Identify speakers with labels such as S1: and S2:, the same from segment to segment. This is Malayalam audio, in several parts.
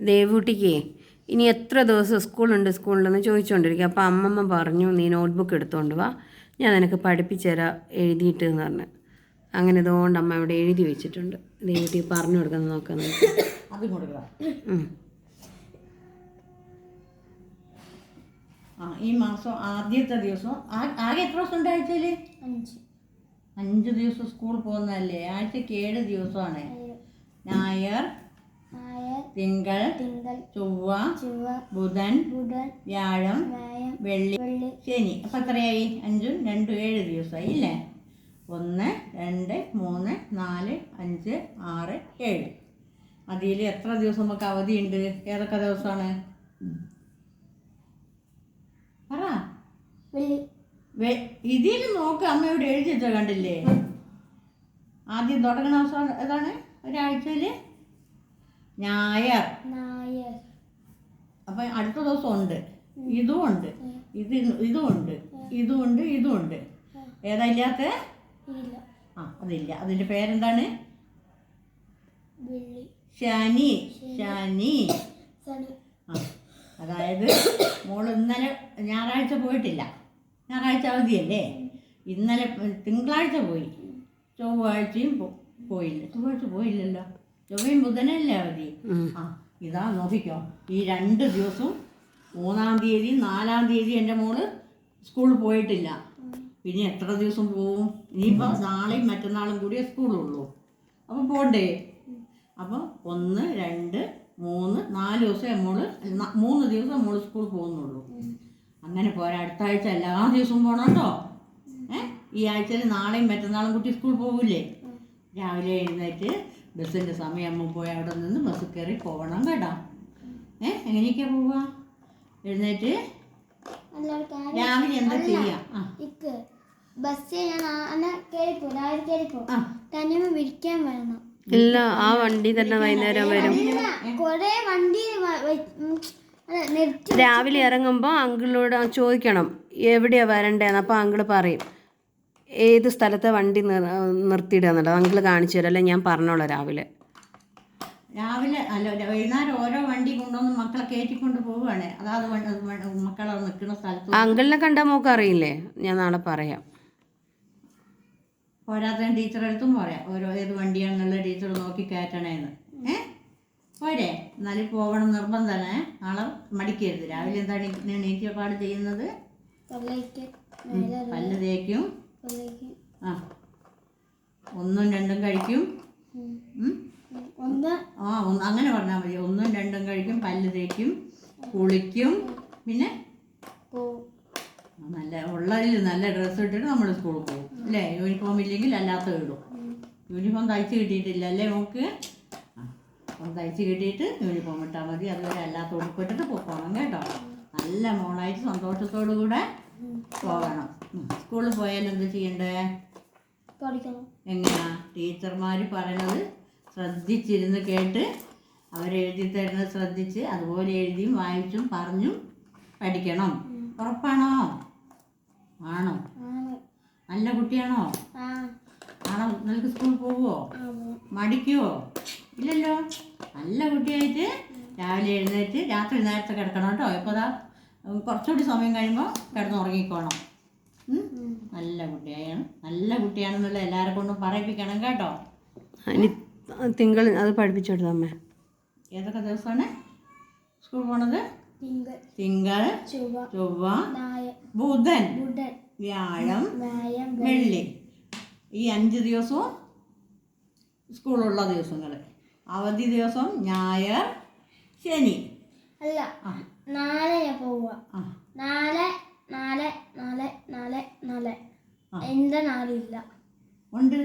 S1: ദേവൂട്ടിക്ക് ഇനി എത്ര ദിവസം സ്കൂളുണ്ട് സ്കൂളിലെന്ന് ചോദിച്ചുകൊണ്ടിരിക്കുക അപ്പോൾ അമ്മമ്മ പറഞ്ഞു നീ നോട്ട്ബുക്ക് എടുത്തുകൊണ്ട് വാ. ഞാൻ നിനക്ക് പഠിപ്പിച്ചുതരാം എഴുതിയിട്ട് എന്ന് പറഞ്ഞു. അങ്ങനെ ഇതുകൊണ്ട് അമ്മ ഇവിടെ എഴുതി വെച്ചിട്ടുണ്ട്. ദേവൂട്ടി പറഞ്ഞു കൊടുക്കുന്നത് നോക്കാൻ
S2: ആ ഈ മാസം ആദ്യത്തെ ദിവസം ആ- ആകെ എത്ര ദിവസം ഉണ്ട് ആഴ്ചയിൽ
S3: അഞ്ച്.
S2: അഞ്ച് ദിവസം സ്കൂൾ പോകുന്നതല്ലേ? ആഴ്ചക്ക് ഏഴ് ദിവസമാണ്. ഞായർ
S3: നായർ
S2: തിങ്കൾ
S3: തിങ്കൾ
S2: ചൊവ്വ
S3: ചൊവ്വ
S2: ബുധൻ
S3: ബുധൻ
S2: വ്യാഴം
S3: വ്യാഴം
S2: വെള്ളി
S3: വെള്ളി
S2: ശനി. അപ്പം എത്രയായി? അഞ്ചും രണ്ടും ഏഴ് ദിവസമായി ഇല്ലേ ഒന്ന് രണ്ട് മൂന്ന് നാല് അഞ്ച് ആറ് ഏഴ്. അതിൽ എത്ര ദിവസം നമുക്ക് അവധിയുണ്ട്? ഏതൊക്കെ ദിവസമാണ്? പറ. ഇതിൽ നോക്ക്. ഇവിടെ എഴുതി വെച്ചാൽ കണ്ടില്ലേ? ആദ്യം തുടങ്ങുന്ന ദിവസം ഏതാണ്? ഒരാഴ്ചയിൽ ഞായർ
S3: നായർ.
S2: അപ്പം അടുത്ത ദിവസം ഉണ്ട്. ഇതും ഉണ്ട്. ഇത് ഇതും ഉണ്ട്. ഇതും ഉണ്ട് ഇതും ഉണ്ട്. ഏതാ ഇല്ലാത്ത?
S3: ഇല്ല.
S2: ആ അതില്ല. അതിന്റെ പേരെന്താണ്? ശനി. ശനി. ആ അതായത് മോൾ ഇന്നലെ ഞായറാഴ്ച പോയിട്ടില്ല. ഞായറാഴ്ച അവധിയല്ലേ? ഇന്നലെ തിങ്കളാഴ്ച പോയി. ചൊവ്വാഴ്ചയും പോയില്ല. ചൊവ്വാഴ്ച പോയില്ലല്ലോ. ചൊവ്വയും ബുധനല്ലേ അവധി. ആ ഇതാ നോക്കിക്കോ. ഈ രണ്ട് ദിവസവും മൂന്നാം തീയതി നാലാം തീയതി എന്റെ മോൾ സ്കൂളിൽ പോയിട്ടില്ല. പിന്നെ എത്ര ദിവസം പോവും? ഇനിയിപ്പോൾ നാളെയും മറ്റന്നാളും കൂടിയേ സ്കൂളുള്ളൂ. അപ്പോൾ പോണ്ടേ? അപ്പോൾ ഒന്ന് രണ്ട് മൂന്ന് നാല് ദിവസം മോൾ മൂന്ന് ദിവസം മോൾ സ്കൂളിൽ പോകുന്നുള്ളൂ. അങ്ങനെ പോരാ. അടുത്ത ആഴ്ച എല്ലാ ദിവസവും പോകണം കേട്ടോ. ഏ? ഈ ആഴ്ചയിൽ നാളെയും മറ്റന്നാളും കുട്ടി സ്കൂളിൽ പോകില്ലേ രാവിലെ എഴുന്നേറ്റ് ബസ്സിന്റെ സമയമാകുമ്പോൾ പോയി അവിടെ നിന്ന് ബസ് കയറി പോകണം കേട്ടോ. ഏ എങ്ങനെയൊക്കെയാ പോവുക എഴുന്നേറ്റ്.
S3: അല്ല കാര്യം
S2: രാവിലെ എന്താ ചെയ്യാ?
S3: ബസ്സിൽ ഞാൻ കയറിപ്പോ രാവിലെ കയറിപ്പോ
S2: ആ.
S3: തനിമ വിളിക്കാൻ വരണം.
S1: ഇല്ല ആ വണ്ടി തന്നെ വൈകുന്നേരം വരും.
S3: കൊറേ വണ്ടി
S1: രാവിലെ ഇറങ്ങുമ്പോൾ അങ്കിളോട് ചോദിക്കണം എവിടെയാ വരണ്ടേന്ന്? അപ്പോൾ അങ്കിൾ പറയും. ഏത് സ്ഥലത്തെ വണ്ടി നിർ നിർത്തിയിടുക എന്നുള്ളത് അങ്കിൾ കാണിച്ചു തരും. അല്ലെ? ഞാൻ പറഞ്ഞോളാം രാവിലെ.
S2: രാവിലെ അല്ല വൈകുന്നേരം ഓരോ വണ്ടി കൊണ്ടുവന്ന് മക്കളെ കയറ്റിക്കൊണ്ട് പോവുകയാണ്. അതാത് മക്കളെ നിൽക്കുന്ന സ്ഥലത്ത്.
S1: അങ്കിളിനെ കണ്ടാൽ മോക്ക് അറിയില്ലേ? ഞാൻ നാളെ പറയാം.
S2: പോരാത്ത ടീച്ചറെ അടുത്തും പറയാം. ഓരോ ഏത് വണ്ടിയാണെന്നുള്ള ടീച്ചർ നോക്കി കയറ്റണേന്ന് ഏ? പോരെ. എന്നാലും പോകണം നിർബന്ധമാണ്. നാളെ മടിക്കരുത്. രാവിലെ എന്താണ് എണീറ്റപ്പാട് ചെയ്യുന്നത്? പല്ല് തേക്കും. ആ. ഒന്നും രണ്ടും കഴിക്കും. ആ ഒന്ന് അങ്ങനെ പറഞ്ഞാൽ മതി. ഒന്നും രണ്ടും കഴിക്കും പല്ല് തേക്കും കുളിക്കും പിന്നെ നല്ല ഉള്ളതിൽ നല്ല ഡ്രസ്സ് ഇട്ടിട്ട് നമ്മൾ സ്കൂളിൽ പോകും അല്ലേ? യൂണിഫോം ഇല്ലെങ്കിൽ അല്ലാത്ത ഇടും. യൂണിഫോം തയ്ച്ച് കിട്ടിയിട്ടില്ല അല്ലേ നമുക്ക് ആ അപ്പം തയ്ച്ച് കിട്ടിയിട്ട് യൂണിഫോം ഇട്ടാൽ മതി. അതുപോലെ അല്ലാത്ത ഉടുപ്പിട്ടിട്ട് പോകണം കേട്ടോ. നല്ല മോളായിട്ട് സന്തോഷത്തോടു കൂടെ പോകണം. സ്കൂളിൽ പോയാൽ എന്ത് ചെയ്യണ്ടേ?
S3: പഠിക്കണം.
S2: എങ്ങനെയാ ടീച്ചർമാർ പറയണത് ശ്രദ്ധിച്ചിരുന്ന് കേട്ട് അവരെഴുതി തരുന്നത് ശ്രദ്ധിച്ച് അതുപോലെ എഴുതിയും വായിച്ചും പറഞ്ഞും പഠിക്കണം. ഉറപ്പാണോ? ആണോ? നല്ല കുട്ടിയാണോ? ആണോ? നിനക്ക് സ്കൂളിൽ
S3: പോവോ.
S2: മടിക്കുവോ ഇല്ലല്ലോ. നല്ല കുട്ടിയായിട്ട് രാവിലെ എഴുന്നേറ്റ് രാത്രി നേരത്തെ കിടക്കണം കേട്ടോ. ഇപ്പോൾ അതാ കുറച്ചുകൂടി സമയം കഴിയുമ്പോൾ കിടന്നുറങ്ങിക്കോണം? നല്ല കുട്ടിയാണ്. നല്ല കുട്ടിയാണെന്നുള്ള എല്ലാവരെ കൊണ്ടും പറയിപ്പിക്കണം കേട്ടോ.
S1: ഇനി തിങ്കൾ അത് പഠിപ്പിച്ചു അമ്മ?
S2: ഏതൊക്കെ ദിവസമാണ്? സ്കൂൾ പോണത്?
S3: തിങ്കൾ. ചൊവ്വ
S2: ബുധൻ വ്യാഴം വെള്ളി. ഈ അഞ്ച് ദിവസവും സ്കൂളുള്ള ദിവസങ്ങൾ അവധി ദിവസം ഞായർ ശനി.
S3: അല്ല. നാളെ പോവുക
S2: ആ.
S3: നാല് നാല് നാല്
S2: നാല്
S3: എന്റെ നാലില്ല.
S2: ഉണ്ട്.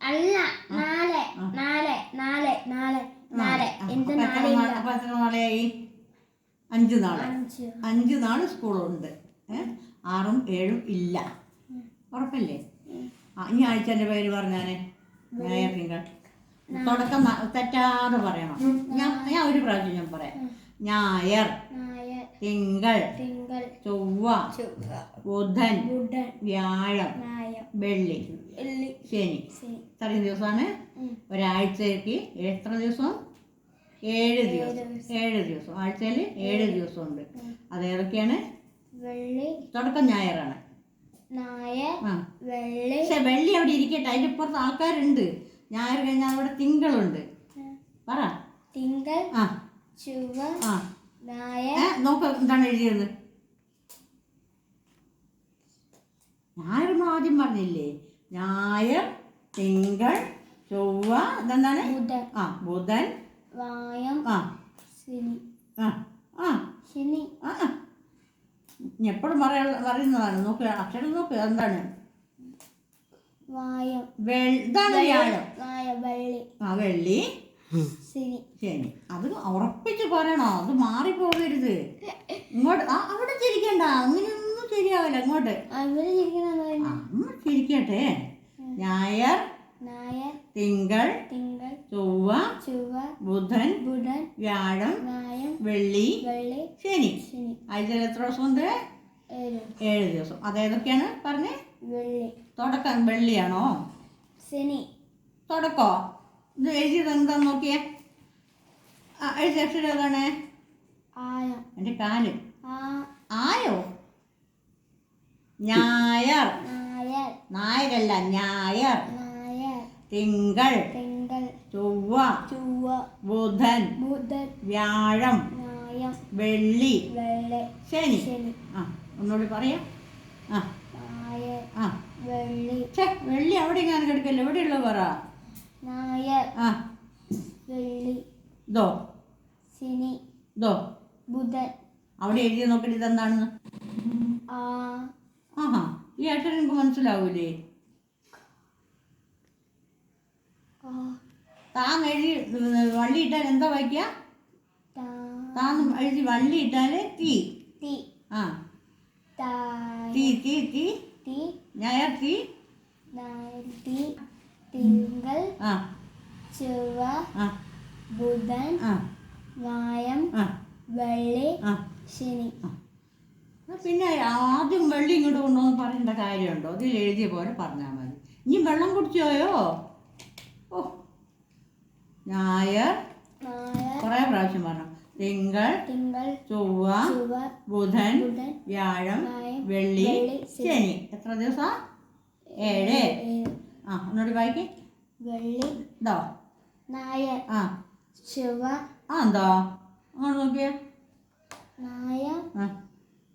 S3: അല്ല നാല് നാല് നാല് നാല് നാല്.
S2: അപ്പൊ നാളെയായി? അഞ്ച് നാളെ.
S3: അഞ്ച്.
S2: നാൾ സ്കൂളുണ്ട്? ആറും ഏഴും ഇല്ല. ഉറപ്പല്ലേ? ഇനി ആഴ്ചന്റെ പേര് പറഞ്ഞാനെ ഞായർ തിങ്കൾ തുടക്കം തെറ്റാതെ പറയണം. ഞാൻ ഞാൻ ഒരു പ്രാവശ്യം ഞാൻ പറയാം. ഞായർ. തിങ്കൾ
S3: തിങ്കൾ
S2: ചൊവ്വ
S3: ചൊവ്വ
S2: ബുധൻ
S3: ബുധൻ
S2: വ്യാഴം വെള്ളി
S3: വെള്ളി
S2: ശനി. ഇത്രയും ദിവസമാണ്. ഒരാഴ്ചയ്ക്ക് എത്ര ദിവസം? ഏഴ് ദിവസം. ഏഴ് ദിവസം. ആഴ്ചയിൽ ഏഴ് ദിവസമുണ്ട്. അത് ഏതൊക്കെയാണ്?
S3: വെള്ളി.
S2: തുടക്കം ഞായറാണ്. പക്ഷെ വെള്ളി അവിടെ ഇരിക്കട്ടെ. അതിന്റെ ഇപ്പുറത്ത് ആൾക്കാരുണ്ട്. ഞായർ കഴിഞ്ഞാൽ അവിടെ തിങ്കളുണ്ട്. പറ.
S3: തിങ്കൾ
S2: ആ.
S3: ചുവ
S2: ആ. നോക്ക് എന്താണ് എഴുതിയത്? ഞായറൊന്നും ആദ്യം പറഞ്ഞില്ലേ? ഞായർ തിങ്കൾ ചൊവ്വ ഇതെന്താണ്? ആ ബുധൻ.
S3: വായം.
S2: ആ.
S3: ശനി.
S2: ആ ആ.
S3: ശനി.
S2: ആ എപ്പോഴും പറയാ പറയുന്നതാണ്. നോക്ക് അക്ഷരം നോക്ക് എന്താണ്
S3: വായം.
S2: ഇതാണ് വ്യാഴം?
S3: വെള്ളി.
S2: ആ വെള്ളി.
S3: ശനി
S2: ശരി. അത് ഉറപ്പിച്ച് പറയണോ? അത് മാറിപ്പോകരുത്. ഇങ്ങോട്ട് ആ അവിടെ ചിരിക്കണ്ട. അങ്ങനെയൊന്നും ശരിയാവില്ല. ഇങ്ങോട്ട്. അമ്മ ചിരിക്കട്ടെ. ഞായർ
S3: നായർ
S2: തിങ്കൾ
S3: തിങ്കൾ
S2: ചൊവ്വ
S3: ചൊവ്വ
S2: ബുധൻ
S3: ബുധൻ
S2: വ്യാഴം
S3: വ്യാഴം
S2: വെള്ളി
S3: വെള്ളി
S2: ശനി.
S3: ശനി.
S2: ആഴ്ചയിൽ എത്ര ദിവസം
S3: ഉണ്ട്?
S2: ഏഴ്. ദിവസം. അതേതൊക്കെയാണ് പറഞ്ഞേ?
S3: വെള്ളി.
S2: തുടക്കം വെള്ളിയാണോ?
S3: ശനി.
S2: തുടക്കോ? ഇത് എഴുതിയത് എന്താന്ന് നോക്കിയേ? ആ എഴുതി അക്ഷരം ഏതാണ്?
S3: ആയ.
S2: എന്റെ
S3: കാൽ.
S2: ആയോ? ഞായർ. നായരല്ല ഞായർ. തിങ്കൾ. ചൊവ്വ.
S3: ചൊവ്വ.
S2: ബുധൻ.
S3: ബുധൻ.
S2: വ്യാഴം. വെള്ളി.
S3: വെള്ളി.
S2: ശനി.
S3: ശനി.
S2: ആ ഒന്നുകൂടി പറയാം. ആ. ആ.
S3: വെള്ളി.
S2: വെള്ളി അവിടെ ഞാൻ കിടക്കല്ലോ? എവിടെയുള്ളൂ പറ.
S3: നായർ
S2: ആ.
S3: വെള്ളി
S2: ദോ.
S3: ശനി
S2: ദോ.
S3: ബുധൻ.
S2: അവിടെ എഴുതി നോക്കിയിട്ട് ഇതെന്താണെന്ന്?
S3: ആ.
S2: ആഹാ ഈ അക്ഷരം എനിക്ക് മനസ്സിലാവൂലേ? താന്ന് എഴുതി വള്ളി ഇട്ടാൽ എന്താ വായിക്കുക
S3: താ.
S2: താന്ന് എഴുതി വള്ളി ഇട്ടാൽ തീ.
S3: തീ.
S2: ആ. തീ. തീ തീ
S3: തീ.
S2: ഞായർ തീ.
S3: തി. തിങ്കൾ ചൊവ്വ ബുധൻ
S2: വ്യാഴം
S3: വായം വെള്ളി ശനി.
S2: പിന്നെ ആദ്യം വെള്ളി ഇങ്ങോട്ട് കൊണ്ടുവന്ന് പറയേണ്ട കാര്യമുണ്ടോ? അതിൽ എഴുതിയ പോലെ പറഞ്ഞാൽ മതി. ഇനി വെള്ളം കുടിച്ചോയോ? ഓ. ഞായർ. കുറെ പ്രാവശ്യം പറഞ്ഞു. തിങ്കൾ
S3: തിങ്കൾ
S2: ചൊവ്വ ബുധൻ വ്യാഴം വെള്ളി
S3: ശനി.
S2: എത്ര ദിവസം? ഏഴ്. ആ ഒന്നുകൂടി വായിക്കേ.
S3: വെള്ളി
S2: ഇതോ.
S3: നായ
S2: ആ.
S3: ചുവ
S2: ആ എന്തോ? അങ്ങോട്ട് നോക്കിയേ. നായ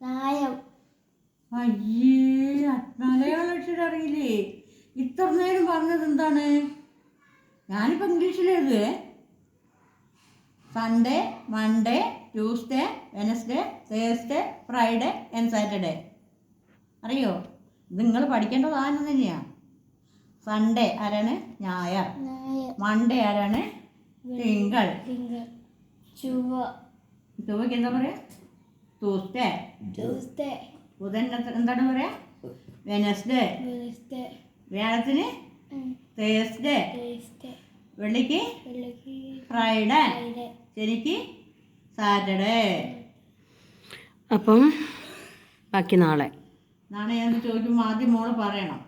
S3: നായ.
S2: അയ്യേ മലയാള അക്ഷരം അറിയില്ലേ? ഇത്ര നേരം പറഞ്ഞത് എന്താണ്? ഞാനിപ്പോൾ ഇംഗ്ലീഷിൽ എഴുതുവേ Sunday Monday Tuesday Wednesday Thursday Friday and Saturday അറിയോ? ഇത് നിങ്ങൾ പഠിക്കേണ്ടത് സാധനം തന്നെയാണ് സൺഡേ ആരാണ്? ഞായർ. മൺഡേ ആരാണ്? തിങ്കൾ.
S3: തിങ്കൾ. ചൊവ്വ.
S2: ചൊവ്വയ്ക്ക് എന്താ പറയാ? ട്യൂസ്ഡേ
S3: ട്യൂസ്ഡേ
S2: ബുധൻ എന്താണ് പറയാ? വെനസ്ഡേ
S3: വെനസ്ഡേ
S2: വ്യാഴത്തിന് തേഴ്സ്ഡേ വെള്ളിക്ക് ഫ്രൈഡേ ശരിക്ക് സാറ്റർഡേ
S1: അപ്പം ബാക്കി നാളെ.
S2: നാളെ ഞാൻ ചോദിക്കുമ്പോൾ ആദ്യം മോൾ പറയണം?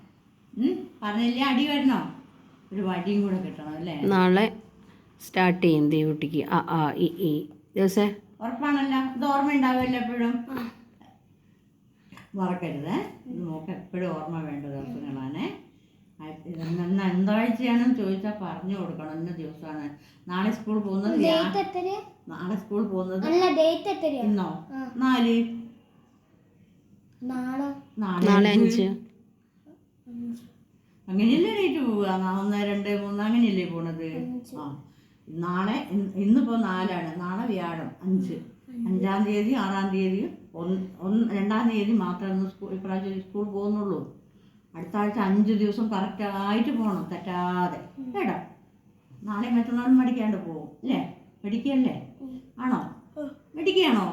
S2: പറഞ്ഞില്ലേ അടി വരണോ. ഒരു വടിയും കൂടെ കിട്ടണം അല്ലേ?
S1: നാളെ സ്റ്റാർട്ട് ചെയ്യും ദേവുട്ടിക്ക് ആ ആ ഇ ഈ. ദിവസേ
S2: ഉറപ്പാണല്ലോ. ഇത് ഓർമ്മ ഉണ്ടാവുമല്ലോ എപ്പോഴും? മറക്കരുത്. ഇത് നോക്ക് എപ്പോഴും ഓർമ്മ വേണ്ട ദിവസങ്ങളാണ്. ഇന്ന് എന്താഴ്ചയാണെന്ന് ചോദിച്ചാൽ പറഞ്ഞു കൊടുക്കണം. ഇന്ന ദിവസമാണ്. നാളെ സ്കൂൾ പോകുന്നത് നാളെ സ്കൂൾ പോകുന്നത് ഇന്നോ? നാല്.
S3: നാളെ?
S1: നാളെ അഞ്ച്.
S2: അങ്ങനെയല്ലേ ഡേറ്റ് പോവുക? ഒന്ന് രണ്ട് മൂന്ന് അങ്ങനെയല്ലേ പോണത്? ആ. നാളെ ഇന്ന് ഇന്നിപ്പോൾ നാലാണ്. നാളെ വ്യാഴം അഞ്ച്. അഞ്ചാം. തീയതി ആറാം തീയതി ഒന്ന് രണ്ടാം തീയതി മാത്രമേ സ്കൂൾ ഇപ്രാവശ്യം സ്കൂൾ പോകുന്നുള്ളൂ. അടുത്ത ആഴ്ച അഞ്ച് ദിവസം കറക്റ്റായിട്ട് പോകണം തെറ്റാതെ. കേടാ നാളെ മറ്റന്നാളും മടിക്കാണ്ട് പോകും അല്ലേ? മടിക്കല്ലേ? ആണോ? മടിക്കുകയാണോ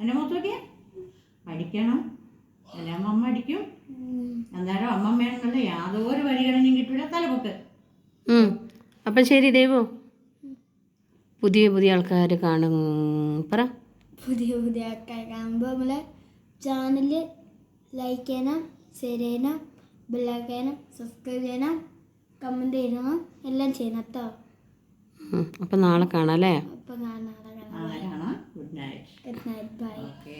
S2: എന്റെ മൊത്തമൊക്കെ മടിക്കണം. എല്ലാം അമ്മ അടിക്കും അന്നേരം അമ്മമ്മയാണെന്നല്ല യാതൊരു പരിഗണനയും കിട്ടൂല തലപൊക്ക്.
S1: അപ്പം ശരി ദേവു. പുതിയ പുതിയ ആൾക്കാർ കാണും. പറ.
S3: പുതിയ പുതിയ ആൾക്കാർ കാണുമ്പോൾ നമ്മളെ ചാനൽ ലൈക്ക് ചെയ്യണം ഷെയർ ചെയ്യണം ബെല്ലൈക്ക് ചെയ്യണം സബ്സ്ക്രൈബ് ചെയ്യണം കമന്റ് ചെയ്യണം എല്ലാം ചെയ്യണം കേട്ടോ
S1: അപ്പം നാളെ കാണാം അല്ലേ?
S3: അപ്പം കാണാം.
S2: നാളെ കാണാം. Good night
S3: good night bye
S2: okay